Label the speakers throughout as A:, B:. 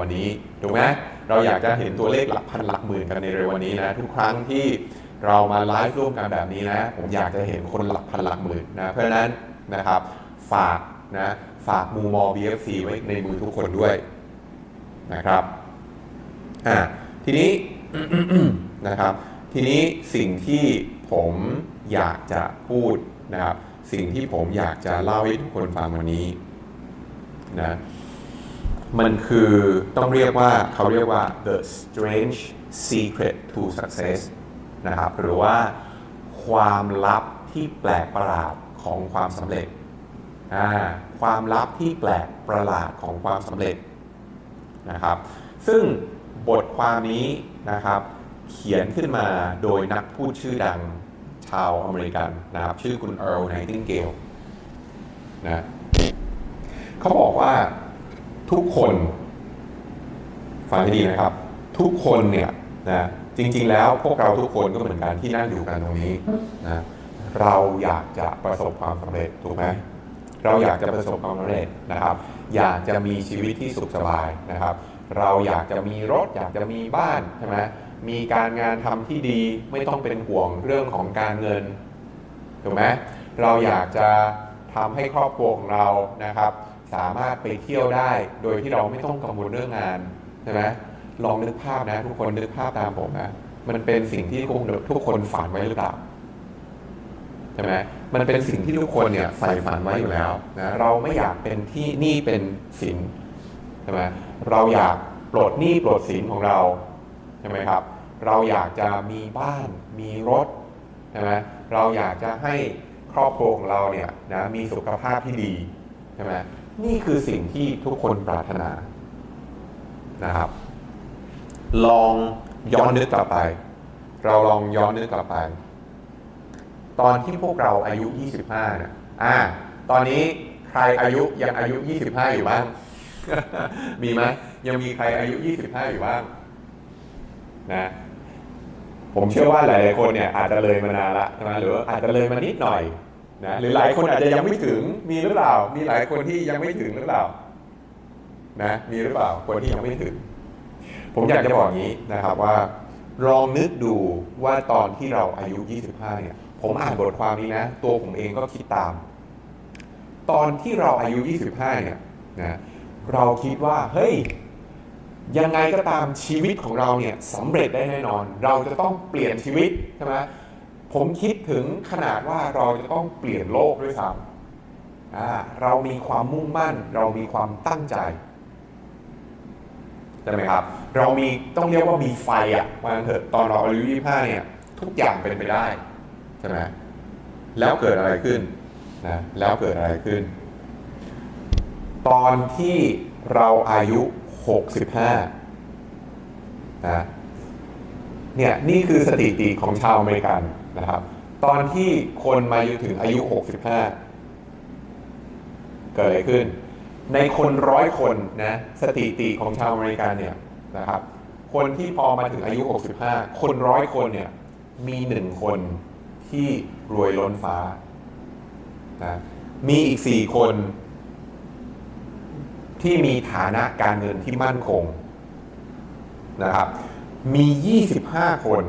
A: วันนี้ถูกไหมเราอยากจะเห็นตัวเลขหลักพันหลักหมื่นกันในเร็ววันนี้นะทุกครั้งที่เรามาไลฟ์ร่วมกันแบบนี้นะ ผมอยากจะเห็นคนหลักพันหลักหมื่นนะเพราะนั้นนะครับฝากนะฝากมูมอ BFC ไว้ในมือทุกคนด้วยนะครับอะทีนี้นะครับ ทีนี้สิ่งที่ผมอยากจะพูดนะครับ สิ่งที่ผมอยากจะเล่าให้ทุกคนฟังวันนี้นะ มันคือต้องเรียกว่าเขาเรียกว่า the strange secret to success นะครับหรือว่าความลับที่แปลกประหลาดของความสำเร็จ ความลับที่แปลกประหลาดของความสำเร็จนะครับ ซึ่งบทความนี้นะครับเขียนขึ้นมาโดยนักพูดชื่อดังชาวอเมริกันนะครับ ชื่อคุณเอิร์ลไนติงเกลนะเขาบอกว่า ทุกคนฟังให้ดีนะครับ ทุกคนเนี่ยนะจริง ๆ แล้วพวกเราทุกคนก็เหมือนกันที่นั่งอยู่กันตรงนี้นะเราอยากจะประสบความสำเร็จถูกไหมเราอยากจะประสบความสำเร็จนะครับ อยากจะมีชีวิตที่สุขสบายนะครับ เราอยากจะมีรถ อยากจะมีบ้านใช่ไหมมีการงานทำที่ดีไม่ต้องเป็นห่วงเรื่องของการเงินถูกไหมเราอยากจะทำให้ครอบครัวของเรานะครับ สามารถไปเที่ยวได้ โดยที่เราไม่ต้องกังวลเรื่องงานใช่ไหมลองนึกภาพนะ ทุกคนนึกภาพตามผมนะมันเป็นสิ่งที่คงทุกคนฝันไว้หรือเปล่าใช่ไหมมันเป็นสิ่งที่ทุกคนเนี่ยใฝ่ฝันไว้อยู่แล้วนะเราไม่อยากเป็นที่หนี้เป็นสินใช่ไหมเราอยากปลดหนี้ปลดสินของเราใช่ไหมครับ เราอยากจะมีบ้านมีรถใช่ไหมเราอยากจะให้ครอบครัวของเราเนี่ยนะมีสุขภาพที่ดีใช่ไหม นี่คือสิ่งที่ทุกคนปรารถนานะครับ ลองย้อนนึกกลับไป เราลองย้อนนึกกลับไป ตอนที่พวกเราอายุ 25เนี่ยอ่า ตอนนี้ใครอายุยังอายุ 25 อยู่บ้าง มีไหมยังมีใครอายุ 25 อยู่บ้างนะผมเชื่อว่าหลายๆคนเนี่ยอาจจะเลยมานานละใช่ไหมหรืออาจจะเลยมานิดหน่อย นะหรือหลายคนอาจจะยังไม่ถึงมีหรือเปล่า มีหลายคนที่ยังไม่ถึงหรือเปล่านะมีหรือเปล่าคนที่ยังไม่ถึง ผมอยากจะบอกอย่างนี้นะครับว่าลองนึกดูว่าตอนที่เราอายุ 25 เนี่ย ผมอ่านบทความนี้นะ ตัวผมเองก็คิดตาม ตอนที่เราอายุ 25 เนี่ยนะเราคิดว่า เฮ้ย ยังไงก็ตามชีวิตของเราเนี่ยสำเร็จได้แน่นอน เราจะต้องเปลี่ยนชีวิตใช่ไหม ผมคิดถึงขนาดว่าเราจะต้องเปลี่ยนโลกด้วยซ้ำเรามีความมุ่งมั่น เรามีความตั้งใจใช่ไหมครับ เรามีต้องเรียกว่ามีไฟอะว่างั้นเถอะตอนเราอายุ25เนี่ย ทุกอย่างเป็นไปได้ใช่ไหมแล้วเกิดอะไรขึ้นนะแล้วเกิดอะไรขึ้น ตอนที่เราอายุ 65นะเนี่ยนี่คือสถิติของชาวอเมริกัน นะครับ ตอนที่คนมาอยู่ถึงอายุ 65 เกิดอะไรขึ้น ในคนร้อยคนนะสถิติของชาวอเมริกันเนี่ยนะครับคนที่พอมาถึงอายุ 65 คนร้อยคนเนี่ยมีหนึ่งคนที่รวยล้นฟ้านะมีอีกสี่คน ที่มีฐานะการเงินที่มั่นคงนะครับ มี 25 คน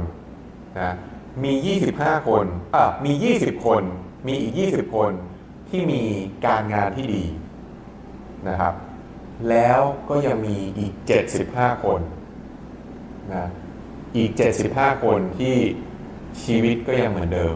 A: นะ มี 25 คนอะมี 20 คน มีอีก 20 คนที่มีการงานที่ดีนะครับ แล้วก็ยังมีอีก 75 คนนะอีก 75 คนที่ชีวิตก็ยังเหมือนเดิม